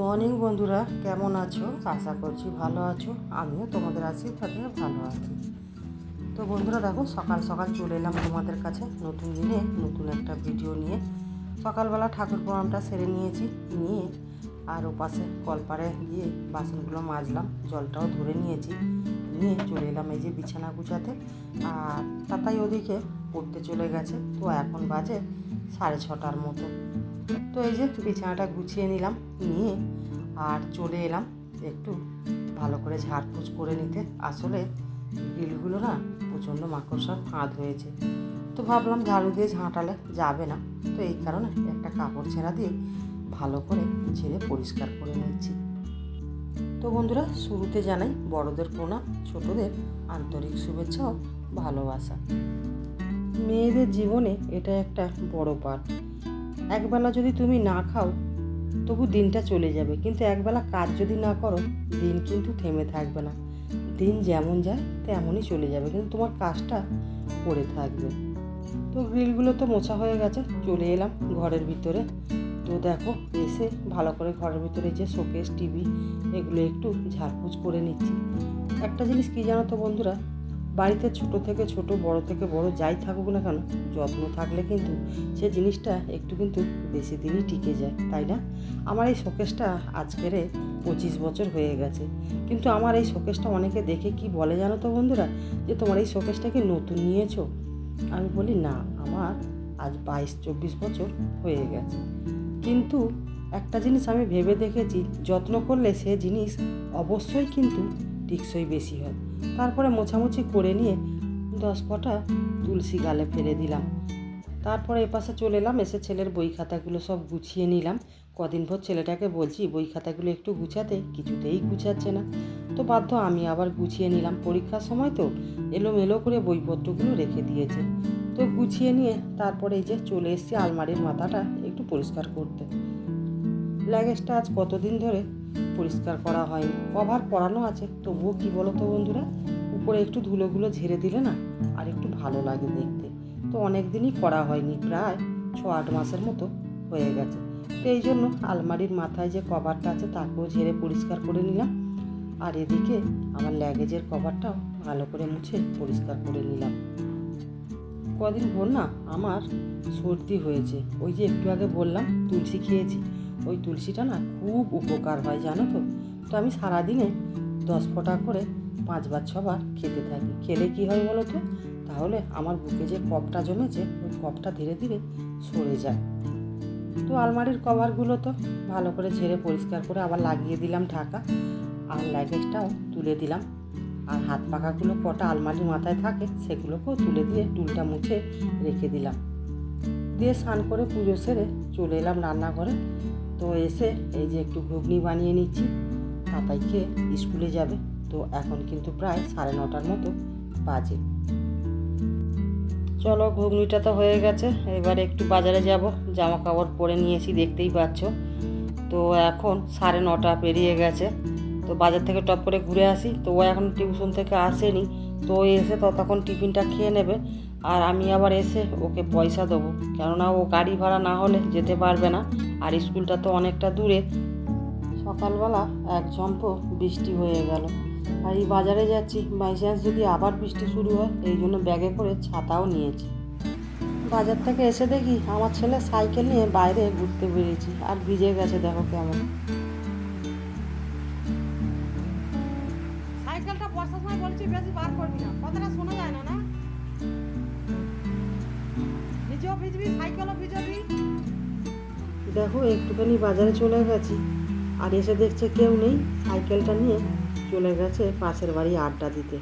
Morning বন্ধুরা। কেমন আছো? আশা করছি ভালো আছো। আমিও তোমাদের আশীর্বাদে ভালো আছি। তো বন্ধুরা দেখো, সকাল সকাল চলে এলাম তোমাদের কাছে নতুন দিনে, নতুন একটা ভিডিও নিয়ে। সকালবেলা ঠাকুর প্রণামটা সেরে নিয়েছি, নিয়ে আর ওপাশে কলপারে গিয়ে বাসনগুলো মাজলাম, জলটাও ধরে নিয়েছি, নিয়ে চলে এলাম এই যে বিছানা গুছাতে। আর তাতাই ওদিকে পড়তে চলে গেছে, তো এখন বাজে সাড়ে ছটার মতো। তো এই যে বিছানাটা গুছিয়ে নিলাম, নিয়ে আর চলে এলাম একটু ভালো করে ঝাড়ফুঁচ করে নিতে। আসলে গ্রিলগুলো না প্রচণ্ড মাকড়সার ফাঁদ হয়েছে। তো ভাবলাম ঝাড়ু দিয়ে ঝাঁটালে যাবে না। তো এই কারণে একটা কাপড় ছেঁড়া দিয়ে ভালো করে ছেড়ে পরিষ্কার করে নিচ্ছি। তো বন্ধুরা, শুরুতে জানাই, বড়দের প্রণাম, ছোটদের আন্তরিক শুভেচ্ছা ও ভালোবাসা। মেয়েদের জীবনে এটা একটা বড় পাঠ। একবেলা যদি তুমি না খাও, তবু দিনটা চলে যাবে। কিন্তু একবেলা কাজ যদি না করো, দিন কিন্তু থেমে থাকবে না। দিন যেমন যায়, তেমনই চলে যাবে। কিন্তু তোমার কাজটা পড়ে থাকবে। তো গ্রিলগুলো তো মোছা হয়ে গেছে, চলে এলাম ঘরের ভিতরে। তো দেখো, এসে ভালো করে ঘরের ভিতরে যে শোকেস, টিভি, এগুলো একটু ঝাড়ফুঁচ করে নিচ্ছি। একটা জিনিস কী জানো তো বন্ধুরা? বাড়িতে ছোট থেকে ছোট, বড় থেকে বড় যাই থাকুক না কেন, যত্ন থাকলে কিন্তু সে জিনিসটা একটু কিন্তু বেশি দিনই টিকে যায়, তাই না? আমার এই শোকেসটা আজকের পঁচিশ বছর হয়ে গেছে। কিন্তু আমার এই শোকেসটা অনেকে দেখে কি বলে জানো তো বন্ধুরা? যে তোমার এই শোকেসটা কি নতুন নিয়েছো? আমি বলি, না, আমার আজ বাইশ, চব্বিশ বছর হয়ে গেছে। কিন্তু একটা জিনিস আমি ভেবে দেখেছি, যত্ন করলে সে জিনিস অবশ্যই কিন্তু টিকসই বেশি হয়। তারপরে মোছামুছি করে নিয়ে দশ ফটা তুলসী গালে ফেলে দিলাম। তারপরে এপাশে চলে এলাম, এসে ছেলের বই খাতাগুলো সব গুছিয়ে নিলাম। কদিন পর ছেলেটাকে বলছি, বই খাতাগুলো একটু গুছাতে, কিছুতেই গুছাচ্ছে না। তো বাধ্য আমি আবার গুছিয়ে নিলাম। পরীক্ষার সময় তো এলোমেলো করে বইপত্রগুলো রেখে দিয়েছে। তো গুছিয়ে নিয়ে তারপরে এই যে চলে এসেছি আলমারির মাথাটা একটু পরিষ্কার করতে। লাগেজটা আজ কতদিন ধরে পরিষ্কার করা হয়নি। কভার পরানো আছে, তবুও কি বলো তো বন্ধুরা? উপরে একটু ধুলোগুলো ঝেড়ে দিলে না আর একটু ভালো লাগে দেখতে। তো অনেক দিনই করা হয়নি, প্রায় ছ আট মাসের মতো হয়ে গেছে। তো এই জন্য আলমারির মাথায় যে কভারটা আছে তাকেও ঝেড়ে পরিষ্কার করে নিলাম। আর এদিকে আমার ল্যাগেজের কভারটাও ভালো করে মুছে পরিষ্কার করে নিলাম। কদিন ভোর না, আমার সর্দি হয়েছে। ওই যে একটু আগে বললাম, তুলসী খেয়েছি। ওই তুলসীটা না খুব উপকার হয়, জানো তো? তো আমি সারাদিনে দশ ফোঁটা করে পাঁচবার, ছবার খেতে থাকি। খেলে কি হয় বলো তো? তাহলে আমার বুকে যে কপটা জমেছে, ওই কপটা ধীরে ধীরে সরে যায়। তো আলমারির কভারগুলো তো ভালো করে ঝেড়ে পরিষ্কার করে আবার লাগিয়ে দিলাম ঢাকা। আর লাগেজটাও তুলে দিলাম। আর হাত পাখাগুলো কটা আলমারির মাথায় থাকে, সেগুলোকেও তুলে দিয়ে টুলটা মুছে রেখে দিলাম। দিয়ে স্নান করে পুজো সেরে চলে এলাম রান্নাঘরে। তো এসে এই যে একটু ঘুগনি বানিয়ে নিচ্ছি। তাতাই খেয়ে স্কুলে যাবে। তো এখন কিন্তু প্রায় সাড়ে নটার মতো বাজে। চলো, ঘুগনিটা তো হয়ে গেছে। এবারে একটু বাজারে যাব। জামা কাপড় পরে নিয়েছি, দেখতেই পাচ্ছ। তো এখন সাড়ে নটা পেরিয়ে গেছে। তো বাজার থেকে টপ করে ঘুরে আসি। তো ও এখন টিউশন থেকে আসেনি। তো এসে ততক্ষণ টিফিনটা খেয়ে নেবে। আর আমি আবার এসে ওকে পয়সা দেবো। কেননা ও গাড়ি ভাড়া না হলে যেতে পারবে না। আর স্কুলটা তো অনেকটা দূরে। সকালবেলা এক ঝম্প বৃষ্টি হয়ে গেল। আর এই বাজারে যাচ্ছি বাই চান্স যদি আবার বৃষ্টি শুরু হয়, এই জন্য ব্যাগে করে ছাতাও নিয়েছি। বাজার থেকে এসে দেখি আমার ছেলে সাইকেল নিয়ে বাইরে ঘুরতে বেরিয়েছি, আর ভিজে গেছে দেখো কেমন। সাইকেলটা বর্ষার সময় বলছি বেশি বার করবি না। কথাটা শোনা যায় না না? দেখো, একটুখানি বাজারে চলে গেছি। আর এসে দেখছে কেউ নেই, সাইকেলটা নিয়ে চলে গেছে পাশের বাড়ি আড্ডা দিতে।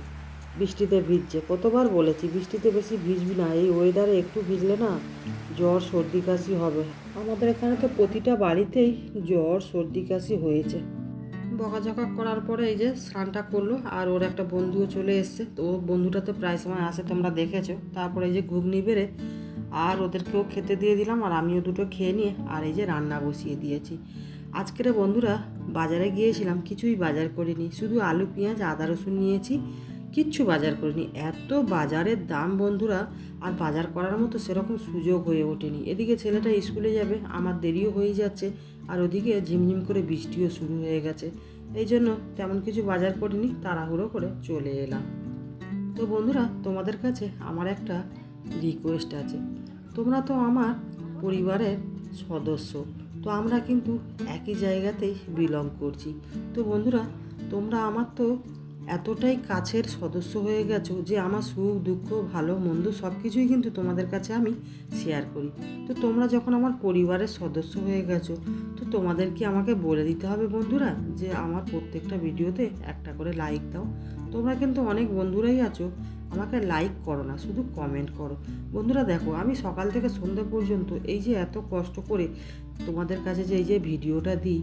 বৃষ্টিতে ভিজছে, কতবার বলেছি, বৃষ্টিতে বেশি ভিজবি না। এই ওয়েদারে একটু ভিজলে না জ্বর, সর্দি, কাশি হবে। আমাদের এখানে তো প্রতিটা বাড়িতেই জ্বর, সর্দি, কাশি হয়েছে। বকাঝকা করার পরে এই যে স্নানটা করল, আর ওর একটা বন্ধুও চলে এসছে। তো ও বন্ধুটা তো প্রায় সময় আসে, তোমরা দেখেছ। তারপরে এই যে ঘুগনি বেড়ে আর ওদেরকেও খেতে দিয়ে দিলাম আর আমিও দুটো খেয়ে নিয়ে আর এই যে রান্না বসিয়ে দিয়েছি। আজকের বন্ধুরা বাজারে গিয়েছিলাম, কিছুই বাজার করিনি। শুধু আলু, পেঁয়াজ, আদা, রসুন নিয়েছি, কিচ্ছু বাজার করিনি। এত বাজারের দাম বন্ধুরা, আর বাজার করার মতো সেরকম সুযোগ হয়ে ওঠেনি। এদিকে ছেলেটা স্কুলে যাবে, আমার দেরিও হয়ে যাচ্ছে, আর ওদিকে ঝিমঝিম করে বৃষ্টিও শুরু হয়ে গেছে। এই জন্য তেমন কিছু বাজার করিনি, তাড়াহুড়ো করে চলে এলাম। তো বন্ধুরা, তোমাদের কাছে আমার একটা রিকোয়েস্ট আছে। তোমরা তো আমার পরিবারের সদস্য। তো আমরা কিন্তু একই জায়গাতেই বিলং করছি। তো বন্ধুরা, তোমরা আমার তো এতটাই কাছের সদস্য হয়ে গেছো যে আমার সুখ, দুঃখ, ভালো, মন্দ সব কিছুই কিন্তু তোমাদের কাছে আমি শেয়ার করি। তো তোমরা যখন আমার পরিবারের সদস্য হয়ে গেছো, তো তোমাদের কি আমাকে বলে দিতে হবে বন্ধুরা যে আমার প্রত্যেকটা ভিডিওতে একটা করে লাইক দাও? তোমরা কিন্তু অনেক বন্ধুরাই আছো আমাকে লাইক করো না, শুধু কমেন্ট করো। বন্ধুরা দেখো, আমি সকাল থেকে সন্ধ্যা পর্যন্ত এই যে এত কষ্ট করে তোমাদের কাছে যে এই যে ভিডিওটা দিই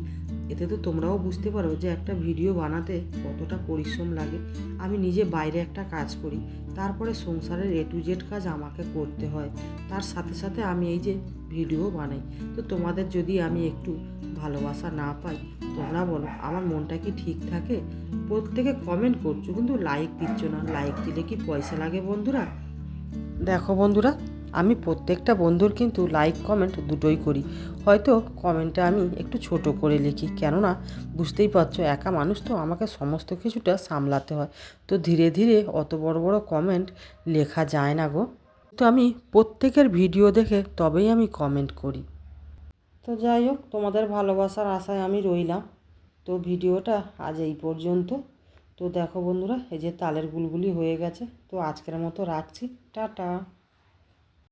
এতে তো তোমরাও বুঝতে পারো যে একটা ভিডিও বানাতে কতটা পরিশ্রম লাগে। আমি নিজে বাইরে একটা কাজ করি, তারপরে সংসারের এ টু জেড কাজ আমাকে করতে হয়। তার সাথে সাথে আমি এই যে ভিডিও বানাই, তো তোমাদের যদি আমি একটু ভালোবাসা না পাই, তোমরা বলো, আমার মনটা কি ঠিক থাকে? প্রত্যেকে কমেন্ট করছ, কিন্তু লাইক দিচ্ছ না। লাইক দিলে কি পয়সা লাগে বন্ধুরা? দেখো বন্ধুরা আমি প্রত্যেকটা বন্ধুর কিন্তু লাইক কমেন্ট দুটোই করি। হয়তো কমেন্টটা আমি একটু ছোট করে লিখি, কেননা বুঝতেই পারছ, একা মানুষ তো আমাকে সমস্ত কিছুটা সামলাতে হয়। তো ধীরে ধীরে অত বড় বড় কমেন্ট লেখা যায় না গো। তো আমি প্রত্যেকের ভিডিও দেখে তবেই আমি কমেন্ট করি। তো যাই হোক, তোমাদের ভালোবাসার আশায় আমি রইলাম। তো ভিডিওটা আজ এই পর্যন্ত। তো দেখো বন্ধুরা, এই যে তালের গুলগুলি হয়ে গেছে। তো আজকের মতো রাখছি। টাটা।